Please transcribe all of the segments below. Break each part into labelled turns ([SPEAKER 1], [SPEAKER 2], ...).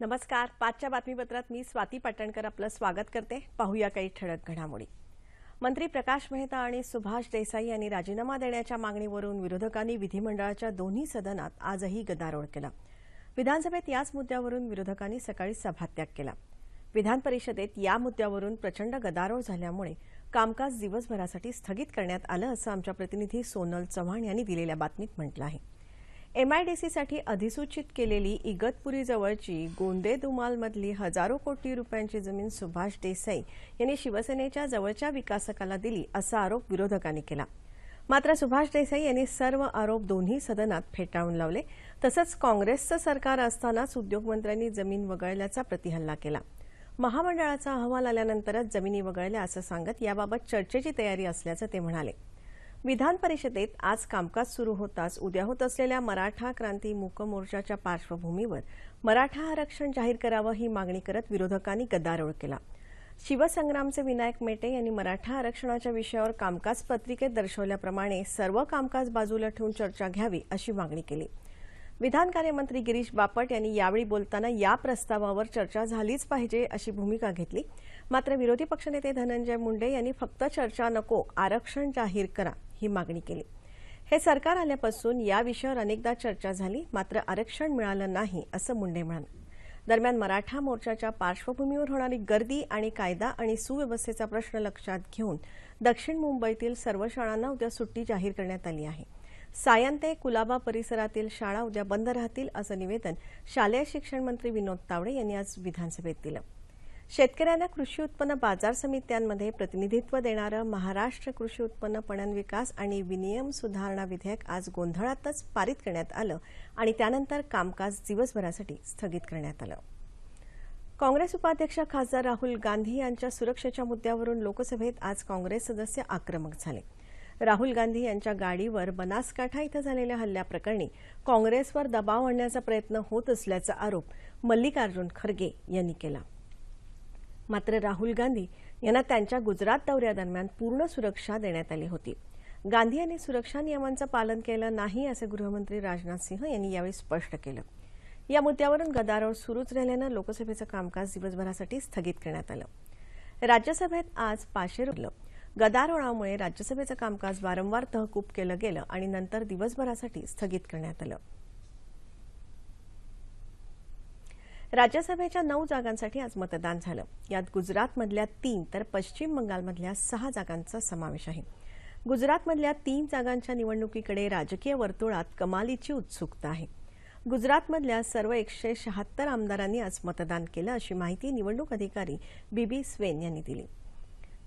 [SPEAKER 1] नमस्कार. पाचच्या बातमीपत्रात मी स्वाती पाटणकर आपलं स्वागत करते. पाहूया काही ठळक घडामोडी. मंत्री प्रकाश मेहता आणि सुभाष देसाई यांनी राजीनामा देण्याच्या मागणीवरून विरोधकांनी विधिमंडळाच्या दोन्ही सदनात आजही गदारोळ केला. विधानसभेत याच मुद्द्यावरून विरोधकांनी सकाळी सभात्याग केला. विधान परिषदेत या मुद्द्यावरून प्रचंड गदारोळ झाल्यामुळे कामकाज दिवसभरासाठी स्थगित करण्यात आलं असं आमच्या प्रतिनिधी सोनल चव्हाण यांनी दिलेल्या बातमीत म्हटलं आहे. एमआयडीसीसाठी अधिसूचित केलेली इगतपुरी जवळची गोंदे धुमालमधली हजारो कोटी रुपयांची जमीन सुभाष देसाई यांनी शिवसेनेच्या जवळच्या विकासकाला दिली असा आरोप विरोधकांनी केला. मात्र सुभाष देसाई यांनी सर्व आरोप दोन्ही सदनात फेटाळून लावले. तसंच काँग्रेसचं सरकार असतानाच उद्योगमंत्र्यांनी जमीन वगळल्याचा प्रतिहल्ला केला. महामंडळाचा अहवाल आल्यानंतरच जमिनी वगळल्या असं सांगत याबाबत चर्चेची तयारी असल्याचं ते म्हणाले. विधान परिषदेत आज कामकाज सुरू होताच उद्या होत असलेल्या मराठा क्रांती मूक मोर्चाच्या पार्श्वभूमीवर मराठा आरक्षण जाहीर करावं ही मागणी करत विरोधकांनी गदारोळ केला. शिवसंग्रामचे विनायक मेटे यांनी मराठा आरक्षणाच्या विषयावर कामकाज पत्रिकेत दर्शवल्याप्रमाणे सर्व कामकाज बाजूला ठेवून चर्चा घ्यावी अशी मागणी केली. विधान कार्यमंत्री गिरीश बापट यांनी यावेळी बोलताना या प्रस्तावावर चर्चा झालीच पाहिजे अशी भूमिका घेतली. मात्र विरोधी पक्षनेते धनंजय मुंडे यांनी फक्त चर्चा नको आरक्षण जाहीर करा. ही मागणी केली. हे सरकार आल्यापासून या विषयावर अनेकदा चर्चा झाली मात्र आरक्षण मिळालं नाही असं मुंडे म्हणाले. दरम्यान मराठा मोर्चाच्या पार्श्वभूमीवर होणारी गर्दी आणि कायदा आणि सुव्यवस्थेचा प्रश्न लक्षात घेऊन दक्षिण मुंबईतील सर्व शाळांना उद्या सुट्टी जाहीर करण्यात आली आहे. सायंते कुलाबा परिसरातील शाळा उद्या बंद राहतील असं निवेदन शालेय शिक्षण मंत्री विनोद तावडे यांनी आज विधानसभेत दिलं. शेतकऱ्यांना कृषी उत्पन्न बाजार समित्यांमध्ये प्रतिनिधित्व देणारं महाराष्ट्र कृषी उत्पन्न पणन विकास आणि विनियम सुधारणा विधेयक आज गोंधळातच पारित करण्यात आलं आणि त्यानंतर कामकाज दिवसभरासाठी स्थगित करण्यात आलं. काँग्रेस उपाध्यक्ष खासदार राहुल गांधी यांच्या सुरक्षेच्या मुद्द्यावरून लोकसभेत आज काँग्रेस सदस्य आक्रमक झाले. राहुल गांधी यांच्या गाडीवर बनासकाठा इथं झालेल्या हल्ल्याप्रकरणी काँग्रेसवर दबाव आणण्याचा प्रयत्न होत असल्याचा आरोप मल्लिकार्जुन खरगे यांनी केला. मात्र राहुल गांधी यांना त्यांच्या गुजरात दौऱ्यादरम्यान पूर्ण सुरक्षा देण्यात आली होती. गांधी यांनी सुरक्षा नियमांचं पालन केलं नाही असं गृहमंत्री राजनाथ सिंह यांनी यावेळी स्पष्ट केलं. या मुद्द्यावरून गदारोळ सुरूच राहिल्यानं लोकसभेचं कामकाज दिवसभरासाठी स्थगित करण्यात आलं. राज्यसभेत आज पाचशे रुपलं गदारोळामुळे राज्यसभेचं कामकाज वारंवार तहकूब केलं गेलं आणि नंतर दिवसभरासाठी स्थगित करण्यात आलं. राज्यसभेच्या नऊ जागांसाठी आज मतदान झालं. यात गुजरातमधल्या तीन तर पश्चिम बंगालमधल्या सहा जागांचा समावेश आहे. गुजरातमधल्या तीन जागांच्या निवडणुकीकडे राजकीय वर्तुळात कमालीची उत्सुकता आहे. गुजरातमधल्या सर्व एकशे शहात्तर आमदारांनी आज मतदान केलं अशी माहिती निवडणूक अधिकारी बीबी स्वेन यांनी दिली.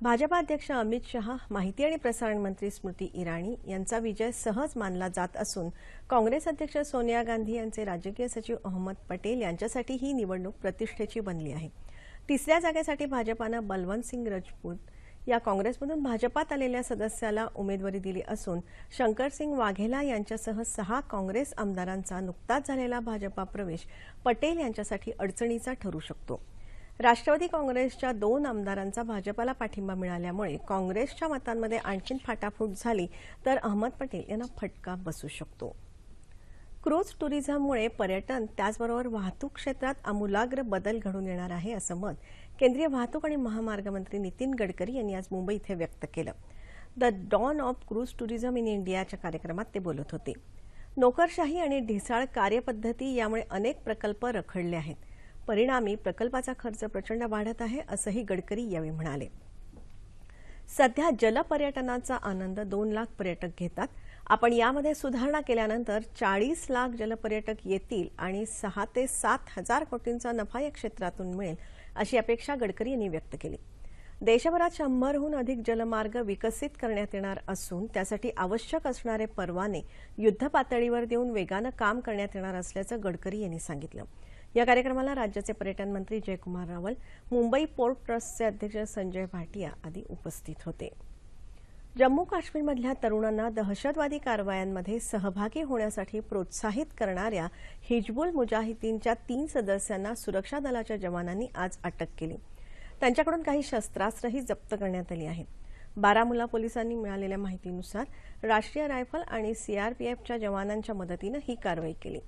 [SPEAKER 1] भाजपा अध्यक्ष अमित शहा माहिती आणि प्रसारण मंत्री स्मृती इराणी यांचा विजय सहज मानला जात असून काँग्रेस अध्यक्ष सोनिया गांधी यांचे राजकीय सचिव अहमद पटेल यांच्यासाठी ही निवडणूक प्रतिष्ठेची बनली आहे. तिसऱ्या जागेसाठी भाजपानं बलवंत सिंग राजपूत या काँग्रेसमधून भाजपात आलेल्या सदस्याला उमेदवारी दिली असून शंकरसिंग वाघेला यांच्यासह सहा काँग्रेस आमदारांचा नुकताच झालेला भाजपा प्रवेश पटेल यांच्यासाठी अडचणीचा ठरू शकतो. राष्ट्रवादी काँग्रेसच्या दोन आमदारांचा भाजपाला पाठिंबा मिळाल्यामुळे काँग्रेसच्या मतांमध्ये आणखीन फाटाफूट झाली तर अहमद पटेल यांना फटका बसू शकतो. क्रूज टुरिझममुळे पर्यटन त्याचबरोबर वाहतूक क्षेत्रात आमूलाग्र बदल घडून येणार आहे असं मत केंद्रीय वाहतूक आणि महामार्ग मंत्री नितीन गडकरी यांनी आज मुंबई इथे व्यक्त केलं. The dawn of cruise tourism in इंडियाच्या कार्यक्रमात ते बोलत होते. नोकरशाही आणि ढिसाळ कार्यपद्धती यामुळे अनेक प्रकल्प रखडले आहेत. परिणामी प्रकल्पाचा खर्च प्रचंड वाढत आहे असंही गडकरी यावेळी म्हणाले. सध्या जलपर्यटनाचा आनंद दोन लाख पर्यटक घेतात. आपण यामध्ये सुधारणा केल्यानंतर चाळीस लाख जलपर्यटक येतील आणि सहा ते सात हजार कोटींचा नफा या क्षेत्रातून मिळेल अशी अपेक्षा गडकरी यांनी व्यक्त केली. देशभरात शंभरहून अधिक जलमार्ग विकसित करण्यात येणार असून त्यासाठी आवश्यक असणारे परवाने युद्धपातळीवर देऊन वेगानं काम करण्यात येणार असल्याचं गडकरी यांनी सांगितलं. या कार्यक्रमाला राज्याचे पर्यटन मंत्री जयकुमार रावल मुंबई पोर्ट ट्रस्टचे अध्यक्ष संजय भाटिया आदी उपस्थित होते. जम्मू काश्मीरमधल्या तरुणांना दहशतवादी कारवायांमध्ये सहभागी होण्यासाठी प्रोत्साहित करणाऱ्या हिजबुल मुजाहिदीनच्या तीन सदस्यांना सुरक्षा दलाच्या जवानांनी आज अटक केली. त्यांच्याकडून काही शस्त्रास्त्रही जप्त करण्यात आली आहेत. बारामुल्ला पोलिसांनी मिळालेल्या माहितीनुसार राष्ट्रीय रायफल आणि सीआरपीएफच्या जवानांच्या मदतीनं ही कारवाई केली.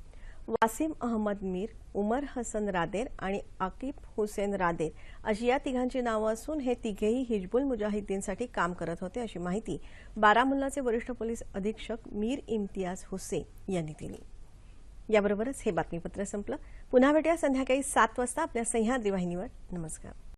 [SPEAKER 1] वासिम अहमद मीर उमर हसन रादेर आणि आकिब हुसेन रादेर अशी या तिघांची नावं असून हे तिघेही हिजबुल मुजाहिद्दीनसाठी काम करत होते अशी माहिती बारामुल्लाचे वरिष्ठ पोलीस अधीक्षक मीर इम्तियाज हुसेन यांनी दिली. याबरोबरच हे बातमीपत्र संपलं. पुन्हा भेटूया संध्याकाळी सात वाजता. आपल्या सह्याद्री वाहिनीवर. नमस्कार.